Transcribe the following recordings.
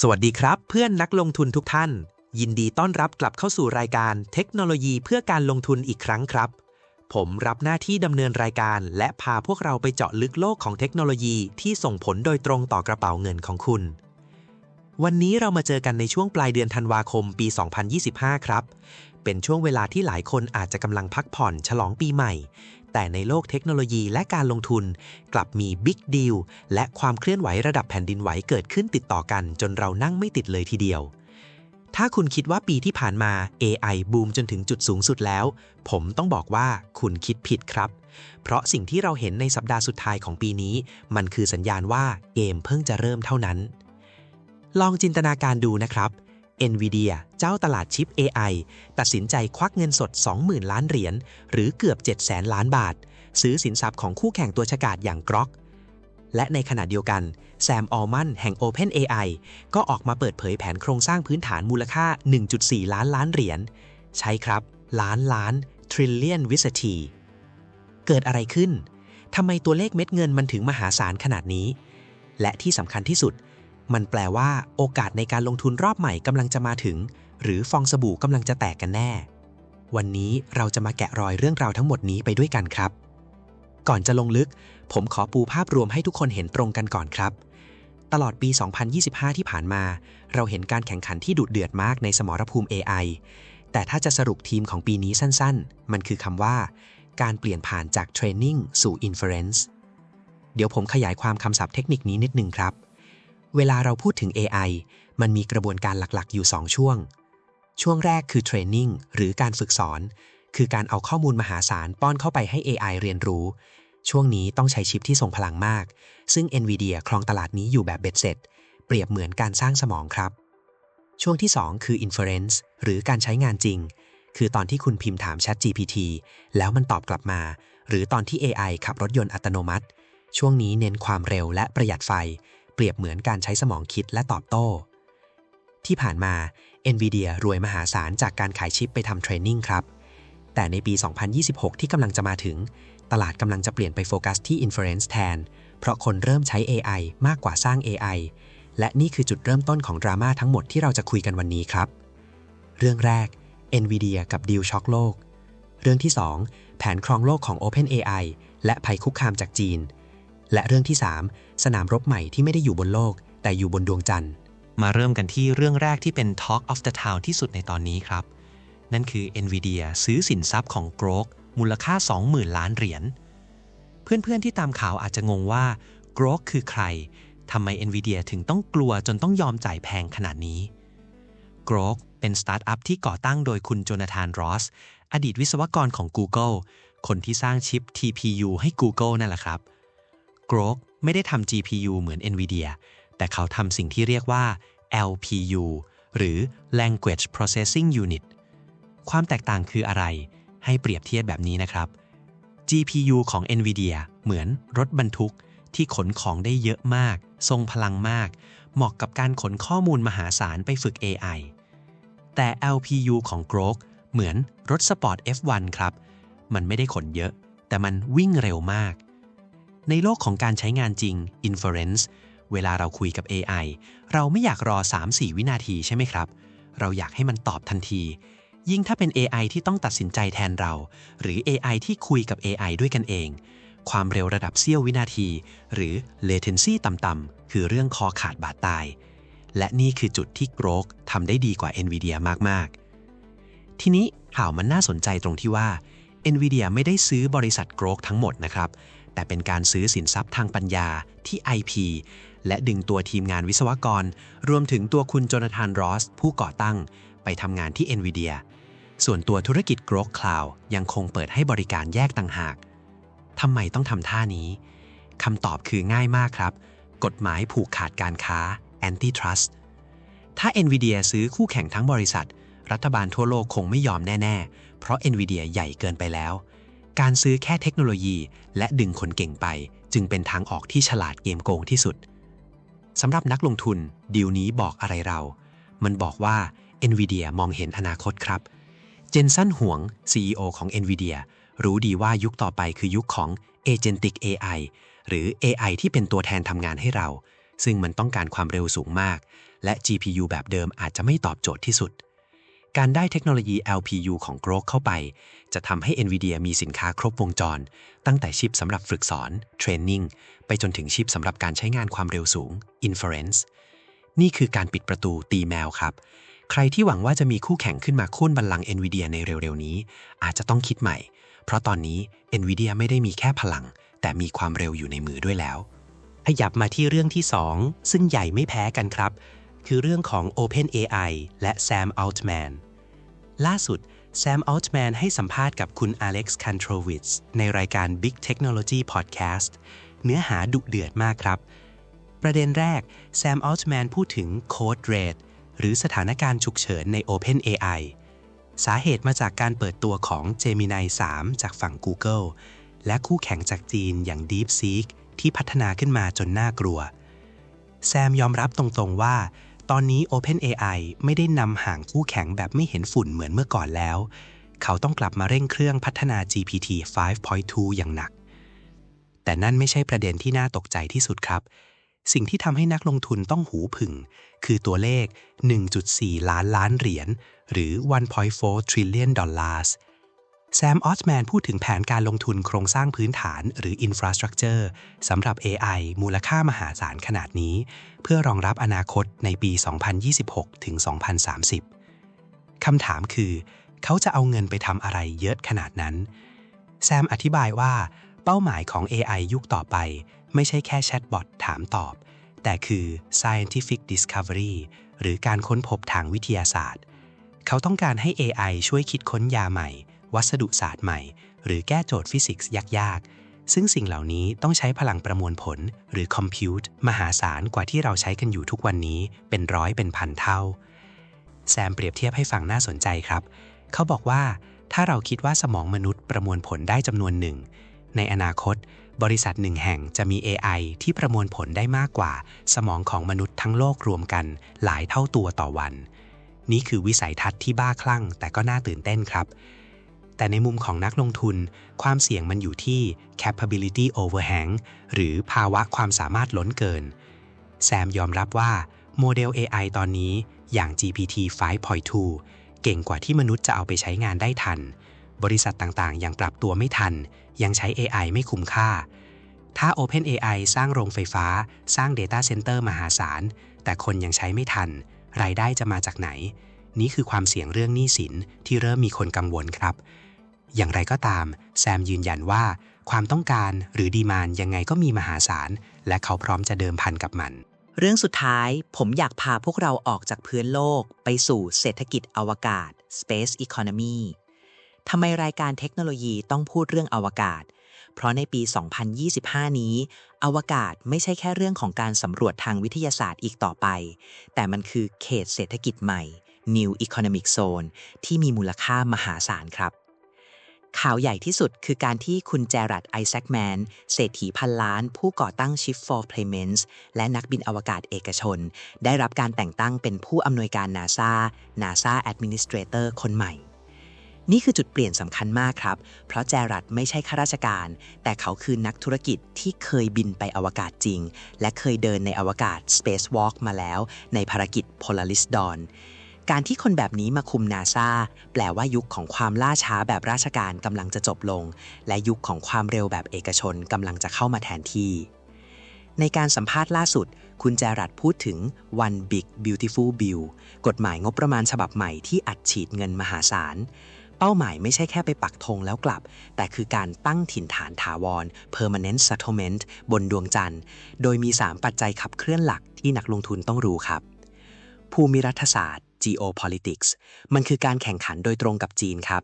สวัสดีครับ เพื่อนนักลงทุนทุกท่าน ยินดีต้อนรับกลับเข้าสู่รายการเทคโนโลยีเพื่อการลงทุนอีกครั้งครับ ผมรับหน้าที่ดำเนินรายการ และพาพวกเราไปเจาะลึกโลกของเทคโนโลยีที่ส่งผลโดยตรงต่อกระเป๋าเงินของคุณ วันนี้เรามาเจอกันในช่วงปลายเดือนธันวาคมปี 2025 ครับ เป็นช่วงเวลาที่หลายคนอาจจะกำลังพักผ่อนฉลองปีใหม่ แต่ในโลกเทคโนโลยีและการลงทุน กลับมีบิ๊กดีลและความเคลื่อนไหวระดับแผ่นดินไหวเกิดขึ้นติดต่อกัน จนเรานั่งไม่ติดเลยทีเดียว ถ้าคุณคิดว่าปีที่ผ่านมา AI บูมจนถึงจุดสูงสุดแล้ว ผมต้องบอกว่าคุณคิดผิดครับ เพราะสิ่งที่เราเห็นในสัปดาห์สุดท้ายของปีนี้ มันคือสัญญาณว่าเกมเพิ่งจะเริ่มเท่านั้นลองจินตนาการดูนะครับ NVIDIA เจ้าตลาดชิป AI ตัดสินใจควักเงินสด 20,000 ล้านเหรียญหรือเกือบ700ล้านบาท ซื้อสินทรัพย์ของคู่แข่งตัวฉกาจอย่าง Grok และในขณะเดียวกันแซมออลมันแห่ง OpenAI ก็ออกมาเปิดเผยแผนโครงสร้างพื้นฐานมูลค่า 1.4 ล้านล้านเหรียญใช่ครับ ล้านล้าน trillion วิสทีเกิดอะไรขึ้นทำไมตัวเลขเม็ดเงินมันถึงมหาศาลขนาดนี้ และที่สำคัญที่สุด มันแปลว่าโอกาสในการลงทุนรอบใหม่กำลังจะมาถึง หรือฟองสบู่กำลังจะแตกกันแน่ วันนี้เราจะมาแกะรอยเรื่องราวทั้งหมดนี้ไปด้วยกันครับ ก่อนจะลงลึก ผมขอปูภาพรวมให้ทุกคนเห็นตรงกันก่อนครับ ตลอดปี 2025 ที่ผ่านมา เราเห็นการแข่งขันที่ดุเดือดมากในสมรภูมิ AI แต่ถ้าจะสรุปทีมของปีนี้สั้นๆ มันคือคำว่า การเปลี่ยนผ่านจาก Training สู่ Inference เดี๋ยวผมขยายความคำศัพท์เทคนิคนี้นิดนึงครับ เวลาเราพูดถึง AI มันมีกระบวนการหลักๆ อยู่ 2 ช่วง ช่วงแรกคือ Training หรือการฝึกสอน คือการเอาข้อมูลมหาศาลป้อนเข้าไปให้ AI เรียนรู้ ช่วงนี้ต้องใช้ชิปที่ทรงพลังมาก ซึ่ง NVIDIA ครองตลาดนี้อยู่แบบเบ็ดเสร็จ เปรียบเหมือนการสร้างสมองครับ ช่วงที่ 2 คือ Inference หรือการใช้งานจริง คือตอนที่คุณพิมพ์ถาม ChatGPT แล้วมันตอบกลับมา หรือตอนที่ AI ขับรถยนต์อัตโนมัติ ช่วงนี้เน้นความเร็วและประหยัดไฟ เปรียบเหมือนการใช้สมองคิดและตอบโต้ ที่ผ่านมา NVIDIA รวยมหาศาลจากการขายชิปไปทำเทรนนิ่งครับ แต่ในปี 2026 ที่กำลังจะมาถึง ตลาดกำลังจะเปลี่ยนไปโฟกัสที่ Inference แทน เพราะคนเริ่มใช้ AI มากกว่าสร้าง AI และนี่คือจุดเริ่มต้นของดราม่าทั้งหมดที่เราจะคุยกันวันนี้ครับ เรื่องแรก NVIDIA กับดีลช็อกโลก เรื่องที่ 2 แผนครองโลกของ OpenAI และภัยคุกคามจากจีน และเรื่องที่ 3 สนามรบใหม่ที่ไม่ได้อยู่บนโลก แต่อยู่บนดวงจันทร์ มาเริ่มกันที่เรื่องแรกที่เป็น Talk of the Town ที่สุดในตอนนี้ครับ นั่นคือ NVIDIA ซื้อสินทรัพย์ของ Grok มูลค่า 20,000 ล้านเหรียญ เพื่อนๆที่ตามข่าวอาจจะงงว่า Grok คือใครทำไม NVIDIA ถึงต้องกลัวจนต้องยอมจ่ายแพงขนาดนี้ Grok เป็นสตาร์ทอัพที่ก่อตั้งโดยคุณโจนาธานรอส อดีตวิศวกรของ Google คนที่สร้างชิป TPU ให้ Google นั่นแหละครับ Grok ไม่ได้ทำ GPU เหมือน NVIDIA แต่เขาทำสิ่งที่เรียกว่า LPU หรือ Language Processing Unit ความแตกต่างคืออะไร ให้เปรียบเทียบแบบนี้นะครับ GPU ของ NVIDIA เหมือนรถบรรทุกที่ขนของได้เยอะมาก ทรงพลังมาก เหมาะกับการขนข้อมูลมหาศาลไปฝึก AI แต่ LPU ของ Grok เหมือนรถสปอร์ต F1 ครับ มันไม่ได้ขนเยอะ แต่มันวิ่งเร็วมาก ในโลกของการใช้งานจริง Inference เวลาเราคุยกับ AI เราไม่อยากรอ 3-4 วินาทีใช่ไหมครับ เราอยากให้มันตอบทันที ยิ่งถ้าเป็น AI ที่ต้องตัดสินใจแทนเรา หรือ AI ที่คุยกับ AI ด้วยกันเอง ความเร็วระดับเสี้ยววินาที หรือ latency ต่ำๆ คือเรื่องคอขาดบาดตาย และนี่คือจุดที่ Grok ทำได้ดีกว่า NVIDIA มากๆ ทีนี้ข่าวมันน่าสนใจตรงที่ว่า NVIDIA ไม่ได้ซื้อบริษัท Grok ทั้งหมดนะครับ แต่เป็นการซื้อสินทรัพย์ทางปัญญาที่ IP และดึงตัวทีมงานวิศวกร รวมถึงตัวคุณโจนาธานรอส ผู้ก่อตั้ง ไปทำงานที่ NVIDIA ส่วนตัวธุรกิจ Grok Cloud ยังคงเปิดให้บริการแยกต่างหากทำไมต้องทำท่านี้คำตอบคือง่ายมากครับ กฎหมายผูกขาดการค้า antitrust ถ้า NVIDIA ซื้อคู่แข่งทั้งบริษัท รัฐบาลทั่วโลกคงไม่ยอมแน่ ๆ เพราะ NVIDIA ใหญ่เกินไปแล้ว การซื้อแค่เทคโนโลยี และดึงคนเก่งไป จึงเป็นทางออกที่ฉลาดเกมโกงที่สุดสำหรับนักลงทุนดีลนี้บอกอะไรเรา มันบอกว่า NVIDIA มองเห็นอนาคตครับ เจนสันห่วง CEO ของ NVIDIA รู้ดีว่ายุคต่อไปคือยุคของ Agentic AI หรือ AI ที่เป็นตัวแทนทำงานให้เรา ซึ่งมันต้องการความเร็วสูงมาก และ GPU แบบเดิมอาจจะไม่ตอบโจทย์ที่สุด การได้เทคโนโลยี LPU ของ Grok เข้าไป จะทำให้ NVIDIA มีสินค้าครบวงจร ตั้งแต่ชิปสำหรับฝึกสอน Training ไปจนถึงชิปสำหรับการใช้งานความเร็วสูง Inference นี่คือการปิดประตูตีแมวครับ ใครที่หวังว่าจะมีคู่แข่งขึ้นมาค่นบัลลังก์ NVIDIA ในเร็วๆ นี้ อาจจะต้องคิดใหม่ เพราะตอนนี้ NVIDIA ไม่ได้มีแค่พลัง แต่มีความเร็วอยู่ในมือด้วยแล้ว ขยับมาที่เรื่องที่ 2 ซึ่งใหญ่ไม่แพ้กันครับ คือเรื่องของ OpenAI และ Sam Altman ล่าสุด Sam Altman ให้สัมภาษณ์กับคุณ Alex Kantrowitz ในรายการ Big Technology Podcast เนื้อหาดุเดือดมากครับ ประเด็นแรก Sam Altman พูดถึง Code Red หรือสถานการณ์ฉุกเฉินใน OpenAI สาเหตุมาจากการเปิดตัวของ Gemini 3 จากฝั่ง Google และคู่แข่งจากจีนอย่าง DeepSeek ที่พัฒนาขึ้นมาจนน่ากลัว แซมยอมรับตรงๆว่า ตอนนี้ OpenAI ไม่ได้นำห่างคู่แข่งแบบไม่เห็นฝุ่นเหมือนเมื่อก่อนแล้ว เขาต้องกลับมาเร่งเครื่องพัฒนา GPT 5.2 อย่างหนัก แต่นั่นไม่ใช่ประเด็นที่น่าตกใจที่สุดครับ สิ่งที่ทำให้นักลงทุนต้องหูผึ่ง คือตัวเลข 1.4 ล้านล้านเหรียญ หรือ 1.4 trillion dollars แซมออสแมนพูดถึงแผนการลงทุนโครงสร้างพื้นฐานหรือ Infrastructure สำหรับ AI มูลค่ามหาศาลขนาดนี้ เพื่อรองรับอนาคตในปี 2026 ถึง 2030 คำถามคือ เขาจะเอาเงินไปทำอะไรเยอะขนาดนั้น แซมอธิบายว่า เป้าหมายของ AI ยุคต่อไป ไม่ใช่แค่แชทบอทถามตอบ แต่คือ scientific discovery หรือการค้นพบทางวิทยาศาสตร์ เขาต้องการให้ AI ช่วยคิดค้นยาใหม่ วัสดุศาสตร์ใหม่ หรือแก้โจทย์ฟิสิกส์ยากๆ ซึ่งสิ่งเหล่านี้ต้องใช้พลังประมวลผล หรือคอมพิวต์มหาศาลกว่าที่เราใช้กันอยู่ทุกวันนี้เป็นร้อยเป็นพันเท่า แซมเปรียบเทียบให้ฟังน่าสนใจครับ เขาบอกว่าถ้าเราคิดว่าสมองมนุษย์ประมวลผลได้จำนวนหนึ่ง ในอนาคต บริษัทหนึ่งแห่งจะมี AI ที่ประมวลผลได้มากกว่า สมองของมนุษย์ทั้งโลกรวมกันหลายเท่าตัวต่อวัน นี่คือวิสัยทัศน์ที่บ้าคลั่ง แต่ก็น่าตื่นเต้นครับ แต่ในมุมของนักลงทุน ความเสี่ยงมันอยู่ที่ capability overhang หรือภาวะความสามารถล้นเกิน แซมยอมรับว่าโมเดล AI ตอนนี้อย่าง GPT 5.2 เก่งกว่าที่มนุษย์จะเอาไปใช้งานได้ทัน บริษัทต่างๆ ยังปรับตัวไม่ทัน ยังใช้ AI ไม่คุ้มค่า ถ้า OpenAI สร้างโรงไฟฟ้า สร้าง Data Center มหาศาล แต่คนยังใช้ไม่ทัน รายได้จะมาจากไหน นี่คือความเสี่ยงเรื่องหนี้สินที่เริ่มมีคนกังวลครับ อย่างไรก็ตาม แซมยืนยันว่า ความต้องการหรือดีมานยังไงก็มีมหาศาล และเขาพร้อมจะเดิมพันกับมัน เรื่องสุดท้ายผมอยากพาพวกเราออกจากพื้นโลก ไปสู่เศรษฐกิจอวกาศ Space Economy ทำไมรายการเทคโนโลยีต้องพูดเรื่องอวกาศ เพราะในปี 2025 นี้ อวกาศไม่ใช่แค่เรื่องของการสำรวจทางวิทยาศาสตร์อีกต่อไป แต่มันคือเขตเศรษฐกิจใหม่ New Economic Zone ที่มีมูลค่ามหาศาลครับ ข่าวใหญ่ที่สุดคือการที่คุณแจรัดไอแซคแมน เศรษฐีพันล้าน ผู้ก่อตั้ง Shift for Payments และนักบินอวกาศเอกชน ได้รับการแต่งตั้งเป็นผู้อำนวยการ NASA NASA Administrator คนใหม่ นี่คือจุดเปลี่ยนสำคัญมากครับ เพราะแจรัดไม่ใช่ข้าราชการ แต่เขาคือนักธุรกิจที่เคยบินไปอวกาศจริง และเคยเดินในอวกาศ Spacewalk มาแล้ว ในภารกิจ Polaris Dawn การที่คนแบบนี้มาคุมนาซาแปลว่ายุคของความล่าช้าแบบราชการกำลังจะจบลง และยุคของความเร็วแบบเอกชนกำลังจะเข้ามาแทนที่ ในการสัมภาษณ์ล่าสุด คุณแจรัดพูดถึง One Big Beautiful Bill กฎหมายงบประมาณฉบับใหม่ที่อัดฉีดเงินมหาศาล เป้าหมายไม่ใช่แค่ไปปักธงแล้วกลับ แต่คือการตั้งถิ่นฐานถาวร permanent settlement บนดวงจันทร์ โดยมี 3 ปัจจัยขับเคลื่อนหลักที่นักลงทุนต้องรู้ครับ ภูมิรัฐศาสตร์ geopolitics มันคือการแข่งขันโดยตรงกับจีนครับ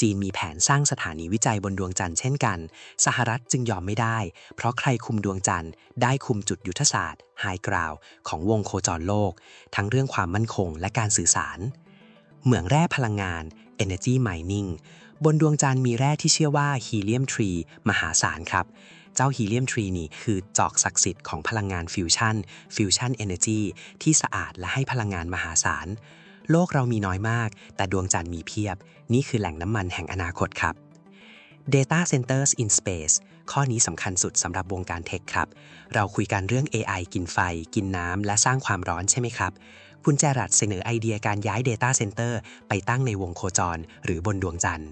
จีนมีแผนสร้างสถานีวิจัยบนดวงจันทร์เช่นกัน สหรัฐจึงยอมไม่ได้ เพราะใครคุมดวงจันทร์ ได้คุมจุดยุทธศาสตร์ ไฮกราวของวงโคจรโลก ทั้งเรื่องความมั่นคงและการสื่อสาร เหมืองแร่พลังงาน energy mining บนดวงจันทร์มีแร่ที่เชื่อว่าฮีเลียมทรีมหาศาลครับเจ้าฮีเลียมทรีนี่คือจอกศักดิ์สิทธิ์ของพลังงานฟิวชั่น ฟิวชั่นเอเนจีที่สะอาดและให้พลังงานมหาศาล โลกเรามีน้อยมาก แต่ดวงจันทร์มีเพียบ นี่คือแหล่งน้ำมันแห่งอนาคตครับ Data Centers in Space ข้อนี้สำคัญสุดสำหรับวงการเทคครับ เราคุยกันเรื่อง AI กินไฟ กินน้ำ และสร้างความร้อนใช่ไหมครับ คุณแจรัดเสนอไอเดียการย้าย Data Center ไปตั้งในวงโคจร หรือบนดวงจันทร์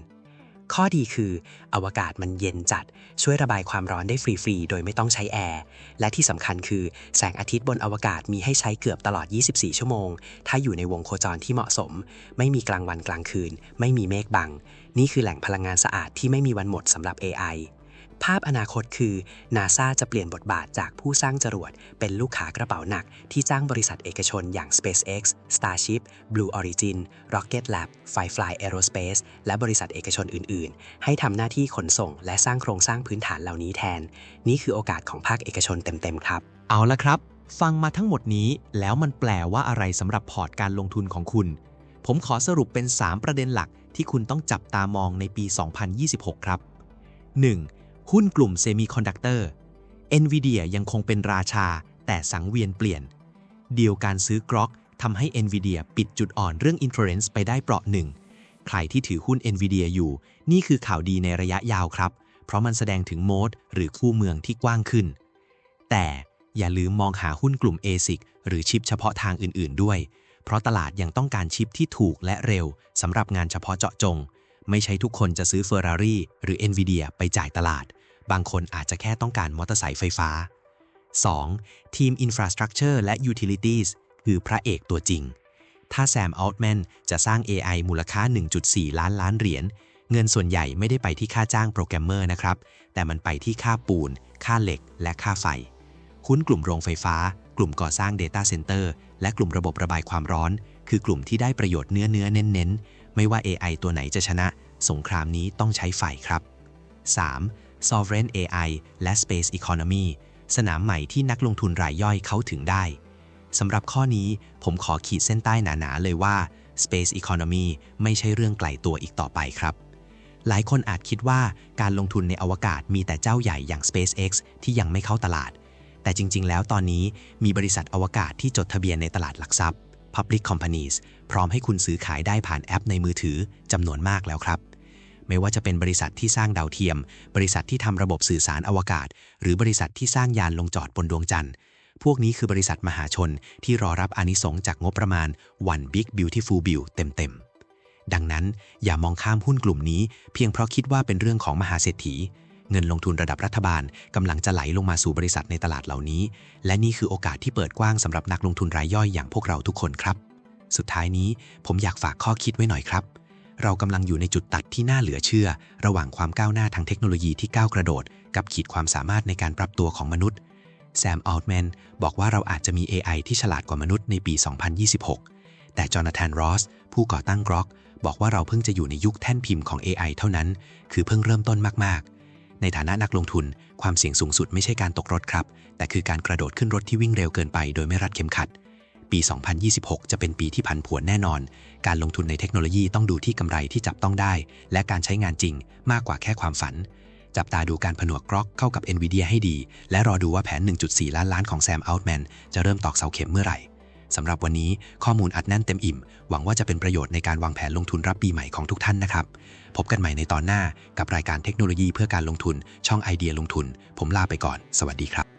ข้อดีคือ อวกาศมันเย็นจัด ช่วยระบายความร้อนได้ฟรี ๆ โดยไม่ต้องใช้แอร์ และที่สำคัญคือ แสงอาทิตย์บนอวกาศมีให้ใช้เกือบตลอด 24 ชั่วโมง ถ้าอยู่ในวงโคจรที่เหมาะสม ไม่มีกลางวันกลางคืน ไม่มีเมฆบัง นี่คือแหล่งพลังงานสะอาดที่ไม่มีวันหมดสำหรับ AI ภาพอนาคตคือ NASA จะเปลี่ยนบทบาทจากผู้สร้างจรวด เป็นลูกค้ากระเป๋าหนัก ที่จ้างบริษัทเอกชนอย่าง SpaceX Starship Blue Origin Rocket Lab Firefly Aerospace และบริษัทเอกชนอื่น ๆ ให้ทำหน้าที่ขนส่ง และสร้างโครงสร้างพื้นฐานเหล่านี้แทน นี่คือโอกาสของภาคเอกชนเต็ม ๆ ครับ เอาละครับ ฟังมาทั้งหมดนี้ แล้วมันแปลว่าอะไรสำหรับพอร์ตการลงทุนของคุณ ผมขอสรุปเป็น 3 ประเด็นหลักที่คุณต้องจับตามองในปี 2026 ครับ 1. หุ้นกลุ่มเซมิคอนดักเตอร์ NVIDIA ยังคงเป็นราชา แต่สังเวียนเปลี่ยน เดียวการซื้อกรอกทำให้ NVIDIA ปิดจุดอ่อนเรื่อง Inference ไปได้เปราะหนึ่ง ใครที่ถือหุ้น NVIDIA อยู่ นี่คือข่าวดีในระยะยาวครับ เพราะมันแสดงถึงโมดหรือคู่เมืองที่กว้างขึ้น แต่อย่าลืมมองหาหุ้นกลุ่ม ASIC หรือชิปเฉพาะทางอื่น ๆ ด้วย เพราะตลาดยังต้องการชิปที่ถูกและเร็วสำหรับงานเฉพาะเจาะจง ไม่ใช่ทุกคนจะซื้อ Ferrari หรือ Nvidia ไปจ่ายตลาด บางคนอาจจะแค่ต้องการมอเตอร์ไซค์ไฟฟ้า 2. ทีม Infrastructure และ Utilities คือพระเอกตัวจริง ถ้าแซมอัลต์แมนจะสร้าง AI มูลค่า 1.4 ล้านล้านเหรียญ เงินส่วนใหญ่ไม่ได้ไปที่ค่าจ้างโปรแกรมเมอร์นะครับ แต่มันไปที่ค่าปูน ค่าเหล็ก และค่าไฟหุ้นกลุ่มโรงไฟฟ้า กลุ่มก่อสร้าง Data Center และกลุ่มระบบระบายความร้อน คือกลุ่มที่ได้ประโยชน์เนื้อเนื้อเน้นเน้นๆไม่ว่า AI ตัวไหนจะชนะ สงครามนี้ต้องใช้ไฟครับ 3. Sovereign AI และ Space Economy สนามใหม่ที่นักลงทุนรายย่อยเข้าถึงได้ สำหรับข้อนี้ผมขอขีดเส้นใต้หนาๆเลยว่า Space Economy ไม่ใช่เรื่องไกลตัวอีกต่อไปครับ หลายคนอาจคิดว่าการลงทุนในอวกาศมีแต่เจ้าใหญ่อย่าง SpaceX ที่ยังไม่เข้าตลาด แต่จริง ๆ แล้วตอนนี้มีบริษัทอวกาศที่จดทะเบียนในตลาดหลักทรัพย์ Public Companies พร้อมให้คุณซื้อขายได้ผ่านแอปในมือถือจำนวนมากแล้วครับ ไม่ว่าจะเป็นบริษัทที่สร้างดาวเทียม บริษัทที่ทำระบบสื่อสารอวกาศ หรือบริษัทที่สร้างยานลงจอดบนดวงจันทร์ พวกนี้คือบริษัทมหาชนที่รอรับอานิสงส์จากงบประมาณ One Big Beautiful Bill เต็มๆ ดังนั้นอย่ามองข้ามหุ้นกลุ่มนี้ เพียงเพราะคิดว่าเป็นเรื่องของมหาเศรษฐีเงินลงทุนระดับรัฐบาลกำลังจะไหลลงมาสู่บริษัทในตลาดเหล่านี้ และนี่คือโอกาสที่เปิดกว้างสำหรับนักลงทุนรายย่อยอย่างพวกเราทุกคนครับ สุดท้ายนี้ผมอยากฝากข้อคิดไว้หน่อยครับ เรากำลังอยู่ในจุดตัดที่น่าเหลือเชื่อ ระหว่างความก้าวหน้าทางเทคโนโลยีที่ก้าวกระโดด กับขีดความสามารถในการปรับตัวของมนุษย์แซมอัลต์แมนบอกว่าเราอาจจะมี AI ที่ฉลาดกว่ามนุษย์ในปี 2026 แต่จอนาธานรอสผู้ก่อตั้ง Grok บอกว่าเราเพิ่งจะอยู่ในยุคแท่นพิมพ์ของ AI เท่านั้น คือเพิ่งเริ่มต้นมาก ๆ ในฐานะนักลงทุน ความเสี่ยงสูงสุดไม่ใช่การตกรถครับ แต่คือการกระโดดขึ้นรถที่วิ่งเร็วเกินไปโดยไม่รัดเข็มขัด ปี 2026 จะเป็นปีที่ผันผวนแน่นอน การลงทุนในเทคโนโลยีต้องดูที่กำไรที่จับต้องได้ และการใช้งานจริงมากกว่าแค่ความฝัน จับตาดูการผนวกกรอกเข้ากับ NVIDIA ให้ดี และรอดูว่าแผน 1.4 ล้านล้านของแซมอัลต์แมนจะเริ่มตอกเสาเข็มเมื่อไหร่สำหรับวันนี้ข้อมูลอัดแน่นเต็มอิ่ม หวังว่าจะเป็นประโยชน์ในการวางแผนลงทุนรับปีใหม่ของทุกท่านนะครับ พบกันใหม่ในตอนหน้ากับรายการเทคโนโลยีเพื่อการลงทุนช่องไอเดียลงทุน ผมลาไปก่อน สวัสดีครับ